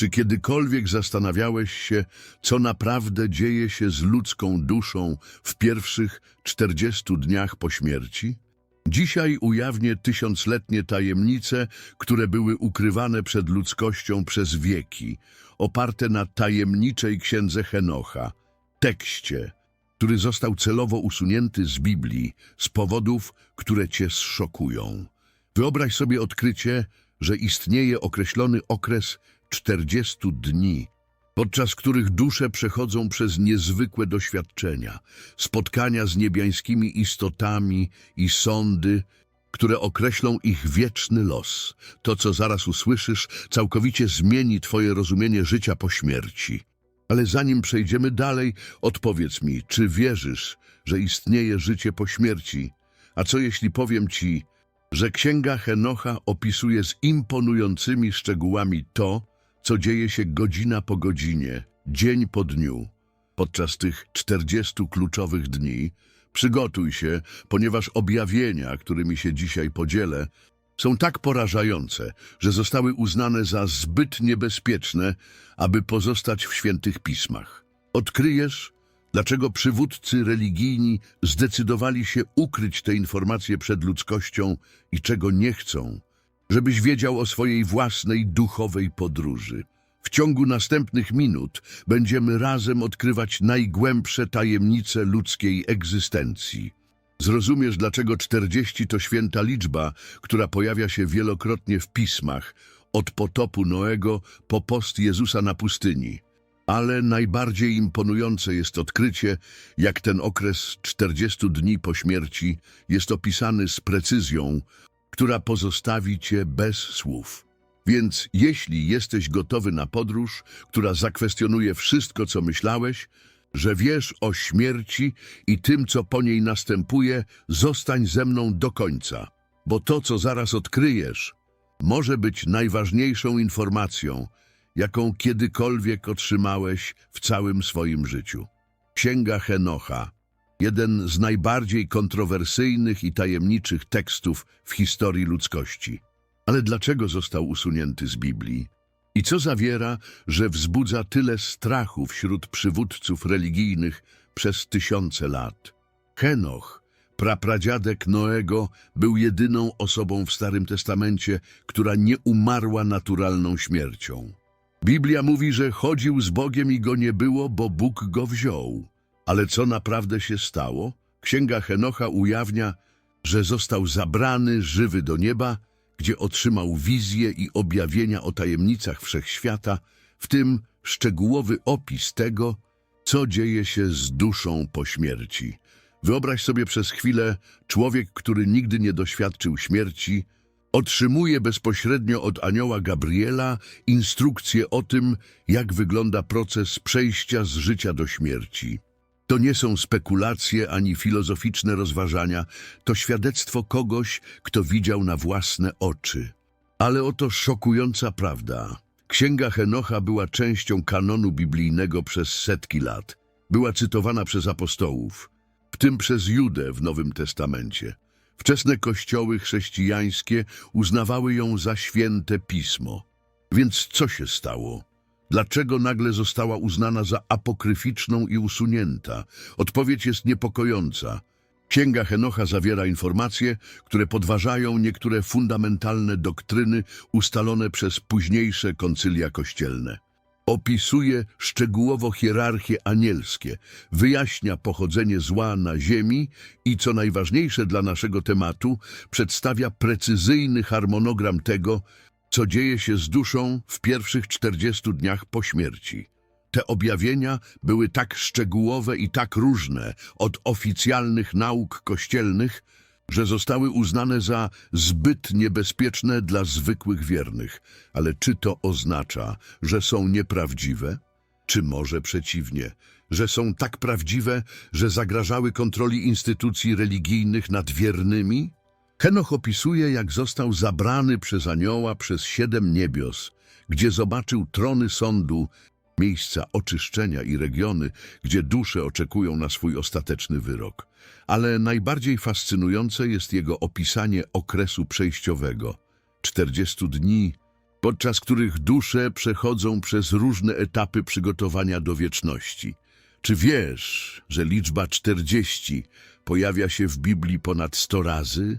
Czy kiedykolwiek zastanawiałeś się, co naprawdę dzieje się z ludzką duszą w pierwszych 40 dniach po śmierci? Dzisiaj ujawnię tysiącletnie tajemnice, które były ukrywane przed ludzkością przez wieki, oparte na tajemniczej księdze Henocha, tekście, który został celowo usunięty z Biblii z powodów, które cię zszokują. Wyobraź sobie odkrycie, że istnieje określony okres 40 dni, podczas których dusze przechodzą przez niezwykłe doświadczenia, spotkania z niebiańskimi istotami i sądy, które określą ich wieczny los. To, co zaraz usłyszysz, całkowicie zmieni twoje rozumienie życia po śmierci. Ale zanim przejdziemy dalej, odpowiedz mi, czy wierzysz, że istnieje życie po śmierci? A co jeśli powiem ci, że Księga Henocha opisuje z imponującymi szczegółami to, co dzieje się godzina po godzinie, dzień po dniu. Podczas tych 40 kluczowych dni przygotuj się, ponieważ objawienia, którymi się dzisiaj podzielę, są tak porażające, że zostały uznane za zbyt niebezpieczne, aby pozostać w świętych pismach. Odkryjesz, dlaczego przywódcy religijni zdecydowali się ukryć te informacje przed ludzkością i czego nie chcą, żebyś wiedział o swojej własnej duchowej podróży. W ciągu następnych minut będziemy razem odkrywać najgłębsze tajemnice ludzkiej egzystencji. Zrozumiesz, dlaczego 40 to święta liczba, która pojawia się wielokrotnie w pismach, od potopu Noego po post Jezusa na pustyni. Ale najbardziej imponujące jest odkrycie, jak ten okres 40 dni po śmierci jest opisany z precyzją, która pozostawi cię bez słów. Więc jeśli jesteś gotowy na podróż, która zakwestionuje wszystko, co myślałeś, że wiesz o śmierci i tym, co po niej następuje, zostań ze mną do końca, bo to, co zaraz odkryjesz, może być najważniejszą informacją, jaką kiedykolwiek otrzymałeś w całym swoim życiu. Księga Henocha, jeden z najbardziej kontrowersyjnych i tajemniczych tekstów w historii ludzkości. Ale dlaczego został usunięty z Biblii? I co zawiera, że wzbudza tyle strachu wśród przywódców religijnych przez tysiące lat? Henoch, prapradziadek Noego, był jedyną osobą w Starym Testamencie, która nie umarła naturalną śmiercią. Biblia mówi, że chodził z Bogiem i go nie było, bo Bóg go wziął. Ale co naprawdę się stało? Księga Henocha ujawnia, że został zabrany żywy do nieba, gdzie otrzymał wizje i objawienia o tajemnicach wszechświata, w tym szczegółowy opis tego, co dzieje się z duszą po śmierci. Wyobraź sobie przez chwilę człowiek, który nigdy nie doświadczył śmierci, otrzymuje bezpośrednio od anioła Gabriela instrukcje o tym, jak wygląda proces przejścia z życia do śmierci. To nie są spekulacje ani filozoficzne rozważania, to świadectwo kogoś, kto widział na własne oczy. Ale oto szokująca prawda. Księga Henocha była częścią kanonu biblijnego przez setki lat. Była cytowana przez apostołów, w tym przez Judę w Nowym Testamencie. Wczesne kościoły chrześcijańskie uznawały ją za święte pismo. Więc co się stało? Dlaczego nagle została uznana za apokryficzną i usunięta? Odpowiedź jest niepokojąca. Księga Henocha zawiera informacje, które podważają niektóre fundamentalne doktryny ustalone przez późniejsze koncylia kościelne. Opisuje szczegółowo hierarchie anielskie, wyjaśnia pochodzenie zła na ziemi i, co najważniejsze dla naszego tematu, przedstawia precyzyjny harmonogram tego, co dzieje się z duszą w pierwszych 40 dniach po śmierci. Te objawienia były tak szczegółowe i tak różne od oficjalnych nauk kościelnych, że zostały uznane za zbyt niebezpieczne dla zwykłych wiernych. Ale czy to oznacza, że są nieprawdziwe? Czy może przeciwnie, że są tak prawdziwe, że zagrażały kontroli instytucji religijnych nad wiernymi? Henoch opisuje, jak został zabrany przez anioła przez siedem niebios, gdzie zobaczył trony sądu, miejsca oczyszczenia i regiony, gdzie dusze oczekują na swój ostateczny wyrok. Ale najbardziej fascynujące jest jego opisanie okresu przejściowego. 40 dni podczas których dusze przechodzą przez różne etapy przygotowania do wieczności. Czy wiesz, że liczba 40 pojawia się w Biblii ponad 100 razy?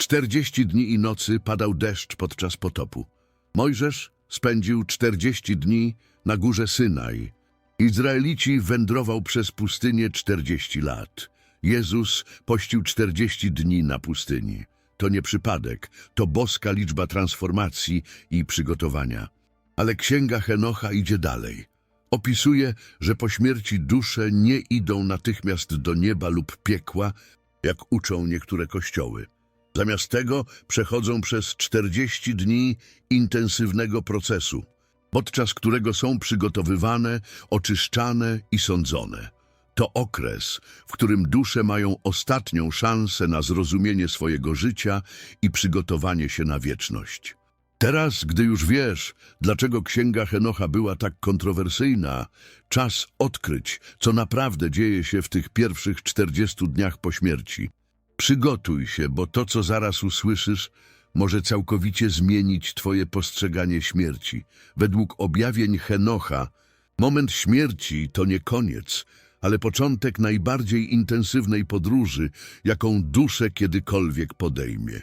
40 dni i nocy padał deszcz podczas potopu. Mojżesz spędził 40 dni na górze Synaj. Izraelici wędrował przez pustynię 40 lat. Jezus pościł 40 dni na pustyni. To nie przypadek, to boska liczba transformacji i przygotowania. Ale księga Henocha idzie dalej. Opisuje, że po śmierci dusze nie idą natychmiast do nieba lub piekła, jak uczą niektóre kościoły. Zamiast tego przechodzą przez 40 dni intensywnego procesu, podczas którego są przygotowywane, oczyszczane i sądzone. To okres, w którym dusze mają ostatnią szansę na zrozumienie swojego życia i przygotowanie się na wieczność. Teraz, gdy już wiesz, dlaczego księga Henocha była tak kontrowersyjna, czas odkryć, co naprawdę dzieje się w tych pierwszych 40 dniach po śmierci. Przygotuj się, bo to, co zaraz usłyszysz, może całkowicie zmienić Twoje postrzeganie śmierci. Według objawień Henocha, moment śmierci to nie koniec, ale początek najbardziej intensywnej podróży, jaką duszę kiedykolwiek podejmie.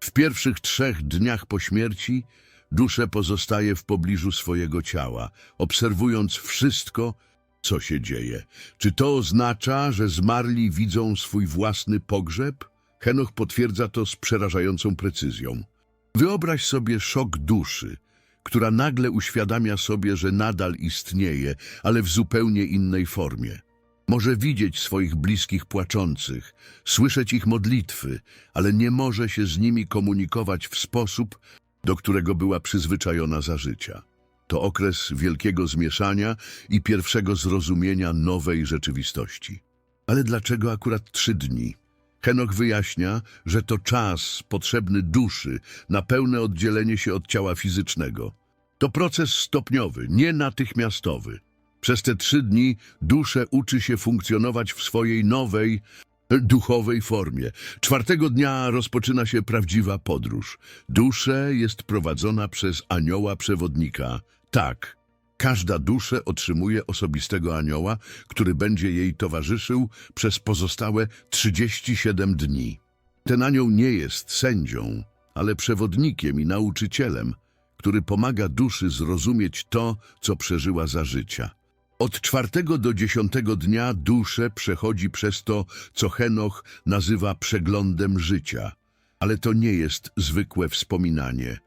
W pierwszych trzech dniach po śmierci duszę pozostaje w pobliżu swojego ciała, obserwując wszystko, co się dzieje. Czy to oznacza, że zmarli widzą swój własny pogrzeb? Henoch potwierdza to z przerażającą precyzją. Wyobraź sobie szok duszy, która nagle uświadamia sobie, że nadal istnieje, ale w zupełnie innej formie. Może widzieć swoich bliskich płaczących, słyszeć ich modlitwy, ale nie może się z nimi komunikować w sposób, do którego była przyzwyczajona za życia. To okres wielkiego zmieszania i pierwszego zrozumienia nowej rzeczywistości. Ale dlaczego akurat trzy dni? Henoch wyjaśnia, że to czas potrzebny duszy na pełne oddzielenie się od ciała fizycznego. To proces stopniowy, nie natychmiastowy. Przez te trzy dni duszę uczy się funkcjonować w swojej nowej, e, duchowej formie. Czwartego dnia rozpoczyna się prawdziwa podróż. Duszę jest prowadzona przez anioła przewodnika. Tak, każda dusza otrzymuje osobistego anioła, który będzie jej towarzyszył przez pozostałe 37 dni. Ten anioł nie jest sędzią, ale przewodnikiem i nauczycielem, który pomaga duszy zrozumieć to, co przeżyła za życia. Od czwartego do dziesiątego dnia duszę przechodzi przez to, co Henoch nazywa przeglądem życia. Ale to nie jest zwykłe wspominanie.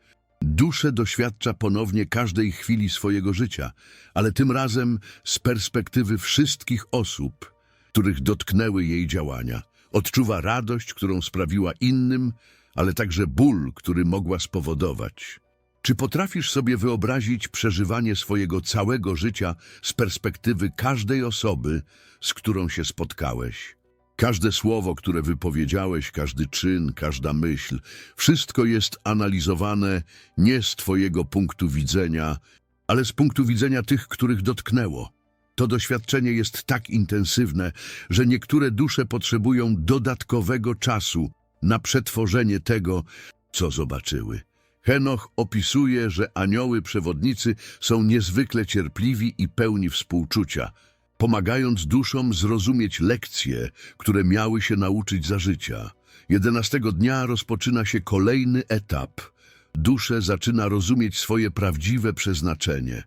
Duszę doświadcza ponownie każdej chwili swojego życia, ale tym razem z perspektywy wszystkich osób, których dotknęły jej działania. Odczuwa radość, którą sprawiła innym, ale także ból, który mogła spowodować. Czy potrafisz sobie wyobrazić przeżywanie swojego całego życia z perspektywy każdej osoby, z którą się spotkałeś? Każde słowo, które wypowiedziałeś, każdy czyn, każda myśl, wszystko jest analizowane nie z Twojego punktu widzenia, ale z punktu widzenia tych, których dotknęło. To doświadczenie jest tak intensywne, że niektóre dusze potrzebują dodatkowego czasu na przetworzenie tego, co zobaczyły. Henoch opisuje, że anioły przewodnicy są niezwykle cierpliwi i pełni współczucia, pomagając duszom zrozumieć lekcje, które miały się nauczyć za życia. Jedenastego dnia rozpoczyna się kolejny etap. Duszę zaczyna rozumieć swoje prawdziwe przeznaczenie.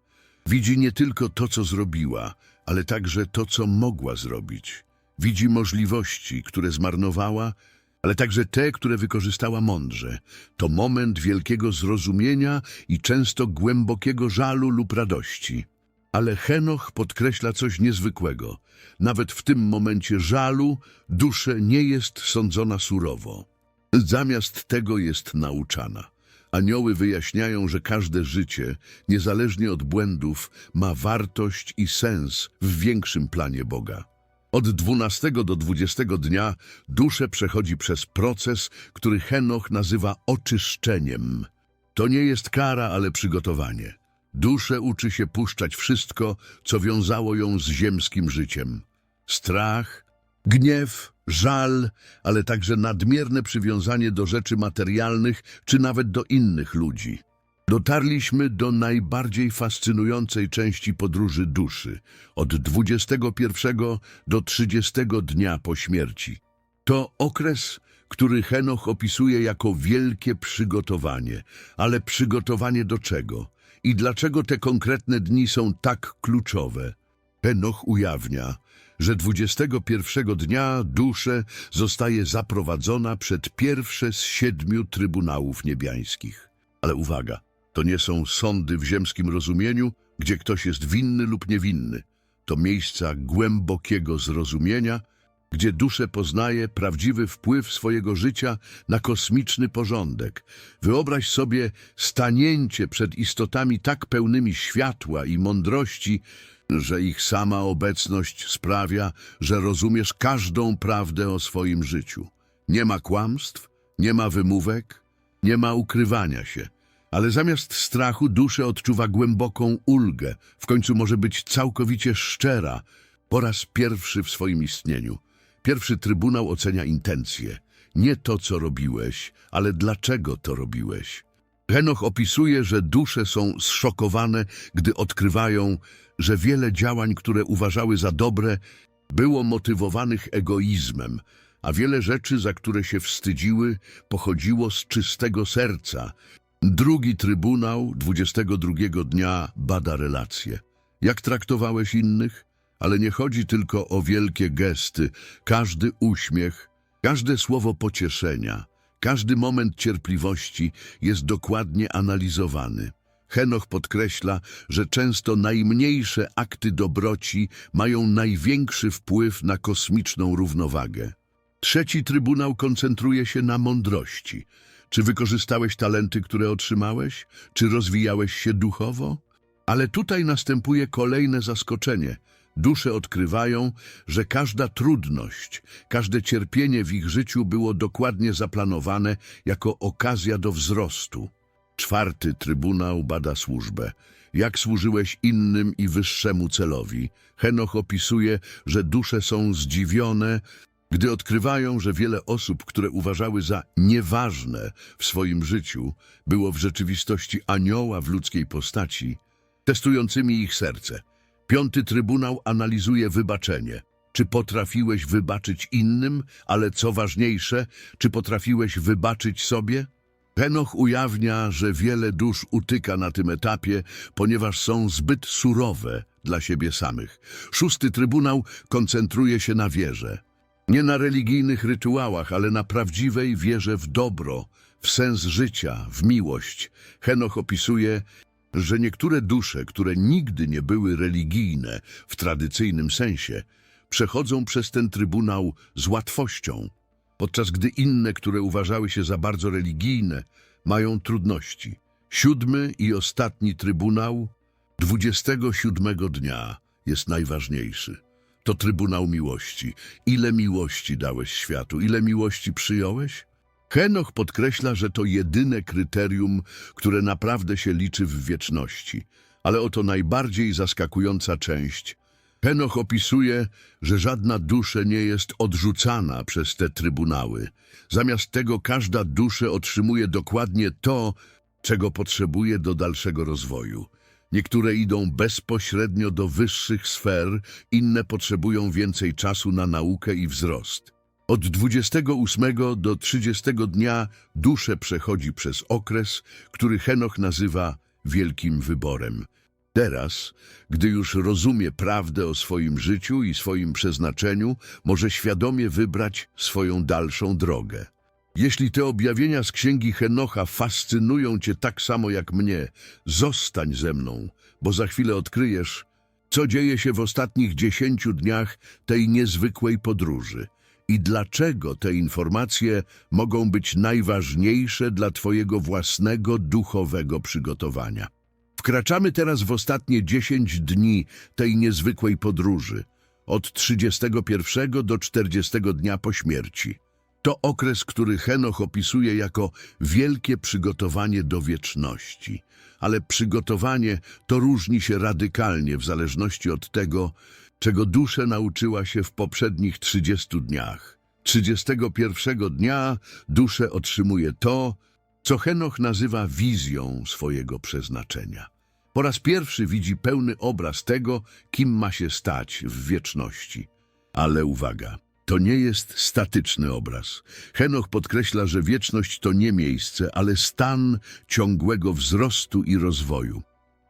Widzi nie tylko to, co zrobiła, ale także to, co mogła zrobić. Widzi możliwości, które zmarnowała, ale także te, które wykorzystała mądrze. To moment wielkiego zrozumienia i często głębokiego żalu lub radości. Ale Henoch podkreśla coś niezwykłego. Nawet w tym momencie żalu duszę nie jest sądzona surowo. Zamiast tego jest nauczana. Anioły wyjaśniają, że każde życie, niezależnie od błędów, ma wartość i sens w większym planie Boga. Od 12 do 20 dnia duszę przechodzi przez proces, który Henoch nazywa oczyszczeniem. To nie jest kara, ale przygotowanie. Duszę uczy się puszczać wszystko, co wiązało ją z ziemskim życiem. Strach, gniew, żal, ale także nadmierne przywiązanie do rzeczy materialnych czy nawet do innych ludzi. Dotarliśmy do najbardziej fascynującej części podróży duszy, od 21 do 30 dnia po śmierci. To okres, który Henoch opisuje jako wielkie przygotowanie. Ale przygotowanie do czego? I dlaczego te konkretne dni są tak kluczowe? Henoch ujawnia, że 21 dnia duszę zostaje zaprowadzona przed pierwsze z siedmiu trybunałów niebiańskich. Ale uwaga, to nie są sądy w ziemskim rozumieniu, gdzie ktoś jest winny lub niewinny. To miejsca głębokiego zrozumienia, gdzie duszę poznaje prawdziwy wpływ swojego życia na kosmiczny porządek. Wyobraź sobie stanięcie przed istotami tak pełnymi światła i mądrości, że ich sama obecność sprawia, że rozumiesz każdą prawdę o swoim życiu. Nie ma kłamstw, nie ma wymówek, nie ma ukrywania się. Ale zamiast strachu duszę odczuwa głęboką ulgę, w końcu może być całkowicie szczera, po raz pierwszy w swoim istnieniu. Pierwszy trybunał ocenia intencje. Nie to, co robiłeś, ale dlaczego to robiłeś. Henoch opisuje, że dusze są zszokowane, gdy odkrywają, że wiele działań, które uważały za dobre, było motywowanych egoizmem, a wiele rzeczy, za które się wstydziły, pochodziło z czystego serca. Drugi trybunał 22 dnia bada relacje. Jak traktowałeś innych? Ale nie chodzi tylko o wielkie gesty, każdy uśmiech, każde słowo pocieszenia, każdy moment cierpliwości jest dokładnie analizowany. Henoch podkreśla, że często najmniejsze akty dobroci mają największy wpływ na kosmiczną równowagę. Trzeci trybunał koncentruje się na mądrości. Czy wykorzystałeś talenty, które otrzymałeś? Czy rozwijałeś się duchowo? Ale tutaj następuje kolejne zaskoczenie. Dusze odkrywają, że każda trudność, każde cierpienie w ich życiu było dokładnie zaplanowane jako okazja do wzrostu. Czwarty trybunał bada służbę. Jak służyłeś innym i wyższemu celowi? Henoch opisuje, że dusze są zdziwione, gdy odkrywają, że wiele osób, które uważały za nieważne w swoim życiu, było w rzeczywistości anioła w ludzkiej postaci, testującymi ich serce. Piąty Trybunał analizuje wybaczenie. Czy potrafiłeś wybaczyć innym, ale co ważniejsze, czy potrafiłeś wybaczyć sobie? Henoch ujawnia, że wiele dusz utyka na tym etapie, ponieważ są zbyt surowe dla siebie samych. Szósty Trybunał koncentruje się na wierze. Nie na religijnych rytuałach, ale na prawdziwej wierze w dobro, w sens życia, w miłość. Henoch opisuje, że niektóre dusze, które nigdy nie były religijne w tradycyjnym sensie, przechodzą przez ten trybunał z łatwością, podczas gdy inne, które uważały się za bardzo religijne, mają trudności. Siódmy i ostatni trybunał 27 dnia jest najważniejszy. To trybunał miłości. Ile miłości dałeś światu? Ile miłości przyjąłeś? Henoch podkreśla, że to jedyne kryterium, które naprawdę się liczy w wieczności. Ale oto najbardziej zaskakująca część. Henoch opisuje, że żadna dusza nie jest odrzucana przez te trybunały. Zamiast tego każda dusza otrzymuje dokładnie to, czego potrzebuje do dalszego rozwoju. Niektóre idą bezpośrednio do wyższych sfer, inne potrzebują więcej czasu na naukę i wzrost. Od 28 do 30 dnia duszę przechodzi przez okres, który Henoch nazywa wielkim wyborem. Teraz, gdy już rozumie prawdę o swoim życiu i swoim przeznaczeniu, może świadomie wybrać swoją dalszą drogę. Jeśli te objawienia z księgi Henocha fascynują cię tak samo jak mnie, zostań ze mną, bo za chwilę odkryjesz, co dzieje się w ostatnich dziesięciu dniach tej niezwykłej podróży i dlaczego te informacje mogą być najważniejsze dla twojego własnego duchowego przygotowania. Wkraczamy teraz w ostatnie 10 dni tej niezwykłej podróży, od 31 do 40 dnia po śmierci. To okres, który Henoch opisuje jako wielkie przygotowanie do wieczności. Ale przygotowanie to różni się radykalnie w zależności od tego, czego dusza nauczyła się w poprzednich 30 dniach. 31 dnia duszę otrzymuje to, co Henoch nazywa wizją swojego przeznaczenia. Po raz pierwszy widzi pełny obraz tego, kim ma się stać w wieczności. Ale uwaga, to nie jest statyczny obraz. Henoch podkreśla, że wieczność to nie miejsce, ale stan ciągłego wzrostu i rozwoju.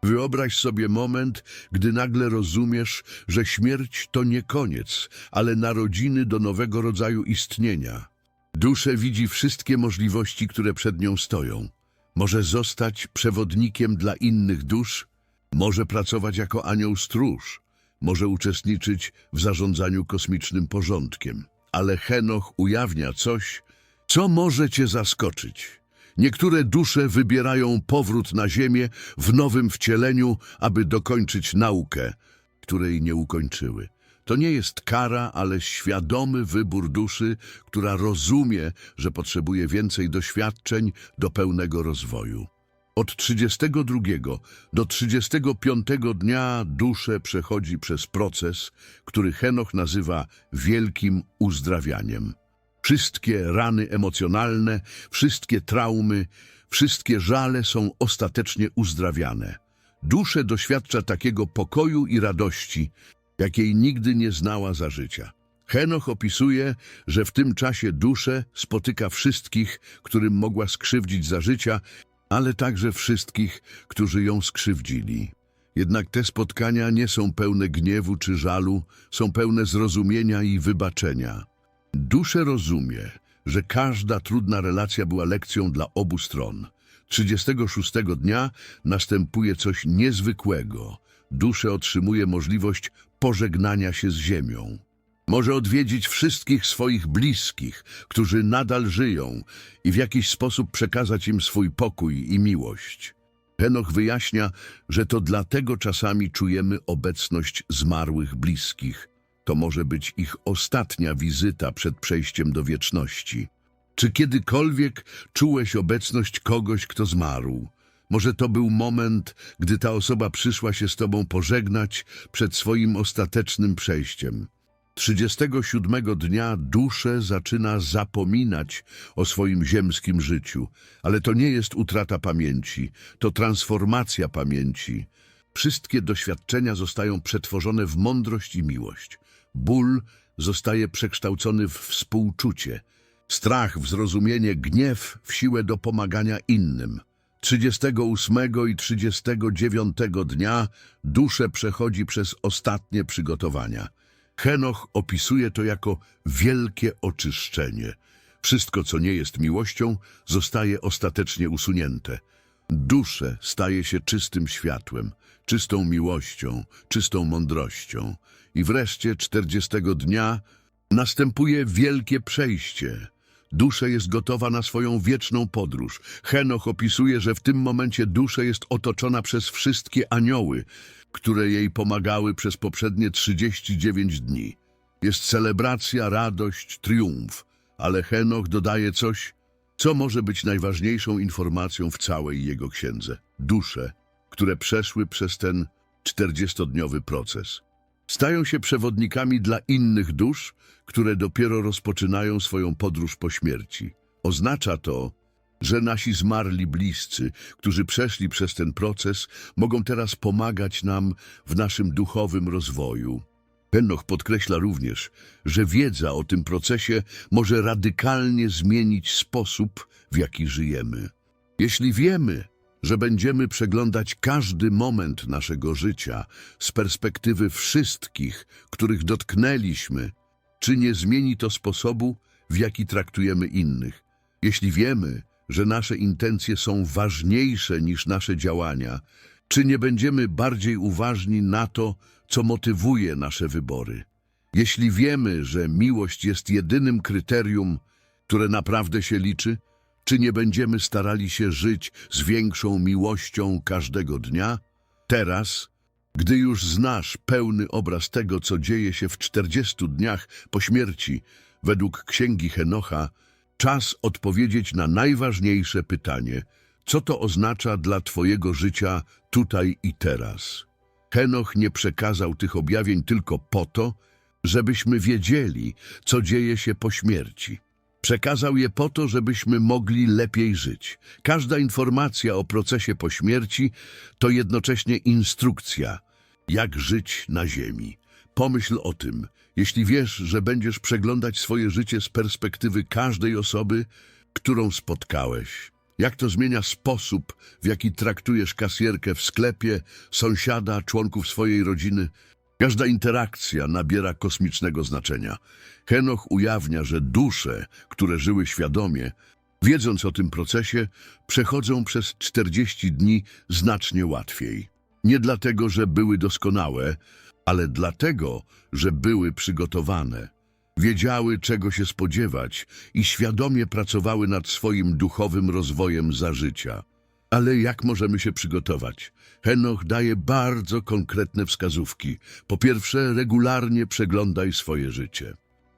Wyobraź sobie moment, gdy nagle rozumiesz, że śmierć to nie koniec, ale narodziny do nowego rodzaju istnienia. Duszę widzi wszystkie możliwości, które przed nią stoją. Może zostać przewodnikiem dla innych dusz, może pracować jako anioł stróż, może uczestniczyć w zarządzaniu kosmicznym porządkiem. Ale Henoch ujawnia coś, co może cię zaskoczyć. Niektóre dusze wybierają powrót na Ziemię w nowym wcieleniu, aby dokończyć naukę, której nie ukończyły. To nie jest kara, ale świadomy wybór duszy, która rozumie, że potrzebuje więcej doświadczeń do pełnego rozwoju. Od 32 do 35 dnia duszę przechodzi przez proces, który Henoch nazywa wielkim uzdrawianiem. Wszystkie rany emocjonalne, wszystkie traumy, wszystkie żale są ostatecznie uzdrawiane. Duszę doświadcza takiego pokoju i radości, jakiej nigdy nie znała za życia. Henoch opisuje, że w tym czasie duszę spotyka wszystkich, którym mogła skrzywdzić za życia, ale także wszystkich, którzy ją skrzywdzili. Jednak te spotkania nie są pełne gniewu czy żalu, są pełne zrozumienia i wybaczenia. Duszę rozumie, że każda trudna relacja była lekcją dla obu stron. 36 dnia następuje coś niezwykłego. Duszę otrzymuje możliwość pożegnania się z ziemią. Może odwiedzić wszystkich swoich bliskich, którzy nadal żyją i w jakiś sposób przekazać im swój pokój i miłość. Henoch wyjaśnia, że to dlatego czasami czujemy obecność zmarłych bliskich. To może być ich ostatnia wizyta przed przejściem do wieczności. Czy kiedykolwiek czułeś obecność kogoś, kto zmarł? Może to był moment, gdy ta osoba przyszła się z tobą pożegnać przed swoim ostatecznym przejściem. 37 dnia duszę zaczyna zapominać o swoim ziemskim życiu, ale to nie jest utrata pamięci, to transformacja pamięci. Wszystkie doświadczenia zostają przetworzone w mądrość i miłość. Ból zostaje przekształcony w współczucie, strach w zrozumienie, gniew w siłę do pomagania innym. 38 i 39 dnia duszę przechodzi przez ostatnie przygotowania. Henoch opisuje to jako wielkie oczyszczenie. Wszystko, co nie jest miłością, zostaje ostatecznie usunięte. Dusze staje się czystym światłem, czystą miłością, czystą mądrością. I wreszcie czterdziestego dnia następuje wielkie przejście. Dusza jest gotowa na swoją wieczną podróż. Henoch opisuje, że w tym momencie dusza jest otoczona przez wszystkie anioły, które jej pomagały przez poprzednie 39 dni. Jest celebracja, radość, triumf, ale Henoch dodaje coś, co może być najważniejszą informacją w całej jego księdze. Dusze, które przeszły przez ten 40-dniowy proces. Stają się przewodnikami dla innych dusz, które dopiero rozpoczynają swoją podróż po śmierci. Oznacza to, że nasi zmarli bliscy, którzy przeszli przez ten proces, mogą teraz pomagać nam w naszym duchowym rozwoju. Pennoch podkreśla również, że wiedza o tym procesie może radykalnie zmienić sposób, w jaki żyjemy. Jeśli wiemy, że będziemy przeglądać każdy moment naszego życia z perspektywy wszystkich, których dotknęliśmy, czy nie zmieni to sposobu, w jaki traktujemy innych? Jeśli wiemy, że nasze intencje są ważniejsze niż nasze działania, czy nie będziemy bardziej uważni na to, co motywuje nasze wybory? Jeśli wiemy, że miłość jest jedynym kryterium, które naprawdę się liczy, czy nie będziemy starali się żyć z większą miłością każdego dnia? Teraz, gdy już znasz pełny obraz tego, co dzieje się w 40 dniach po śmierci, według księgi Henocha, czas odpowiedzieć na najważniejsze pytanie, co to oznacza dla Twojego życia tutaj i teraz. Henoch nie przekazał tych objawień tylko po to, żebyśmy wiedzieli, co dzieje się po śmierci. Przekazał je po to, żebyśmy mogli lepiej żyć. Każda informacja o procesie po śmierci to jednocześnie instrukcja, jak żyć na ziemi. Pomyśl o tym, jeśli wiesz, że będziesz przeglądać swoje życie z perspektywy każdej osoby, którą spotkałeś. Jak to zmienia sposób, w jaki traktujesz kasjerkę w sklepie, sąsiada, członków swojej rodziny. Każda interakcja nabiera kosmicznego znaczenia. Henoch ujawnia, że dusze, które żyły świadomie, wiedząc o tym procesie, przechodzą przez 40 dni znacznie łatwiej. Nie dlatego, że były doskonałe, ale dlatego, że były przygotowane. Wiedziały, czego się spodziewać i świadomie pracowały nad swoim duchowym rozwojem za życia. Ale jak możemy się przygotować? Henoch daje bardzo konkretne wskazówki. Po pierwsze, regularnie przeglądaj swoje życie.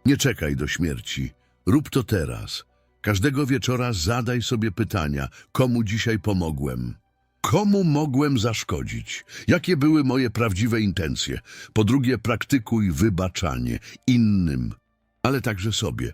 Nie czekaj do śmierci. Rób to teraz. Każdego wieczora zadaj sobie pytania, komu dzisiaj pomogłem. Komu mogłem zaszkodzić? Jakie były moje prawdziwe intencje? Po drugie, praktykuj wybaczanie innym, ale także sobie.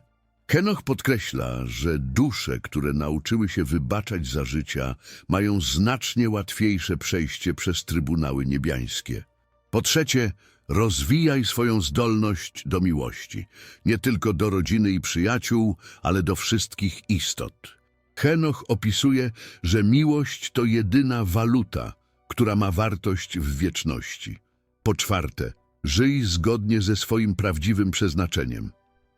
Henoch podkreśla, że dusze, które nauczyły się wybaczać za życia, mają znacznie łatwiejsze przejście przez trybunały niebiańskie. Po trzecie, rozwijaj swoją zdolność do miłości, nie tylko do rodziny i przyjaciół, ale do wszystkich istot. Henoch opisuje, że miłość to jedyna waluta, która ma wartość w wieczności. Po czwarte, żyj zgodnie ze swoim prawdziwym przeznaczeniem.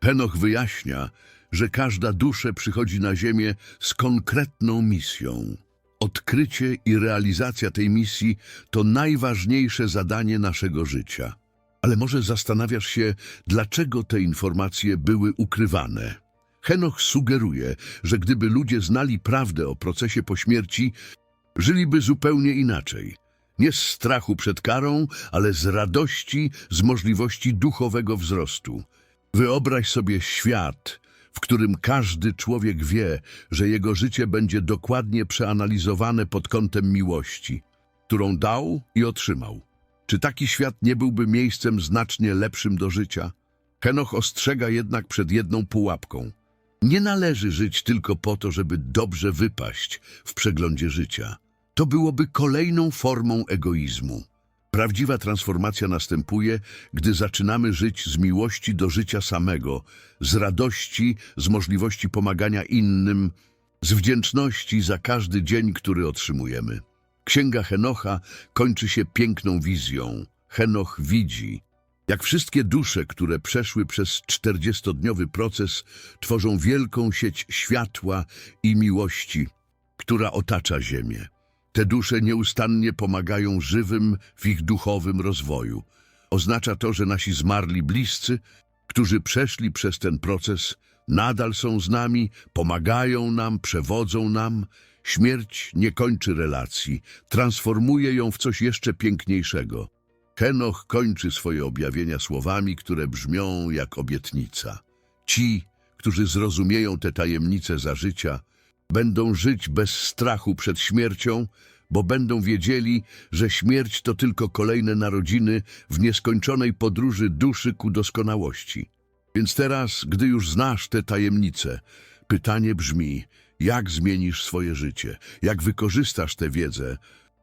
Henoch wyjaśnia, że każda dusza przychodzi na ziemię z konkretną misją. Odkrycie i realizacja tej misji to najważniejsze zadanie naszego życia. Ale może zastanawiasz się, dlaczego te informacje były ukrywane? Henoch sugeruje, że gdyby ludzie znali prawdę o procesie po śmierci, żyliby zupełnie inaczej. Nie z strachu przed karą, ale z radości, z możliwości duchowego wzrostu. Wyobraź sobie świat, w którym każdy człowiek wie, że jego życie będzie dokładnie przeanalizowane pod kątem miłości, którą dał i otrzymał. Czy taki świat nie byłby miejscem znacznie lepszym do życia? Henoch ostrzega jednak przed jedną pułapką. Nie należy żyć tylko po to, żeby dobrze wypaść w przeglądzie życia. To byłoby kolejną formą egoizmu. Prawdziwa transformacja następuje, gdy zaczynamy żyć z miłości do życia samego, z radości, z możliwości pomagania innym, z wdzięczności za każdy dzień, który otrzymujemy. Księga Henocha kończy się piękną wizją. Henoch widzi, jak wszystkie dusze, które przeszły przez 40-dniowy proces, tworzą wielką sieć światła i miłości, która otacza Ziemię. Te dusze nieustannie pomagają żywym w ich duchowym rozwoju. Oznacza to, że nasi zmarli bliscy, którzy przeszli przez ten proces, nadal są z nami, pomagają nam, przewodzą nam. Śmierć nie kończy relacji, transformuje ją w coś jeszcze piękniejszego. Henoch kończy swoje objawienia słowami, które brzmią jak obietnica. Ci, którzy zrozumieją te tajemnice za życia, będą żyć bez strachu przed śmiercią, bo będą wiedzieli, że śmierć to tylko kolejne narodziny w nieskończonej podróży duszy ku doskonałości. Więc teraz, gdy już znasz te tajemnice, pytanie brzmi, jak zmienisz swoje życie, jak wykorzystasz tę wiedzę,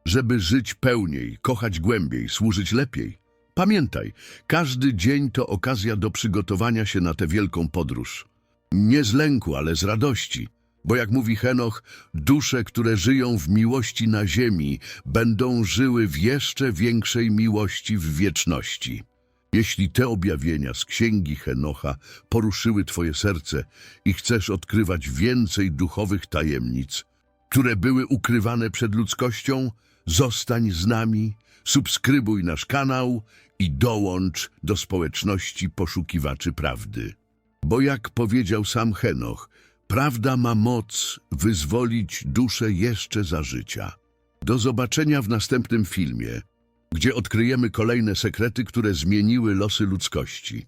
żeby żyć pełniej, kochać głębiej, służyć lepiej. Pamiętaj, każdy dzień to okazja do przygotowania się na tę wielką podróż. Nie z lęku, ale z radości. Bo jak mówi Henoch, dusze, które żyją w miłości na ziemi, będą żyły w jeszcze większej miłości w wieczności. Jeśli te objawienia z księgi Henocha poruszyły Twoje serce i chcesz odkrywać więcej duchowych tajemnic, które były ukrywane przed ludzkością, zostań z nami, subskrybuj nasz kanał i dołącz do społeczności poszukiwaczy prawdy. Bo jak powiedział sam Henoch, prawda ma moc wyzwolić duszę jeszcze za życia. Do zobaczenia w następnym filmie, gdzie odkryjemy kolejne sekrety, które zmieniły losy ludzkości.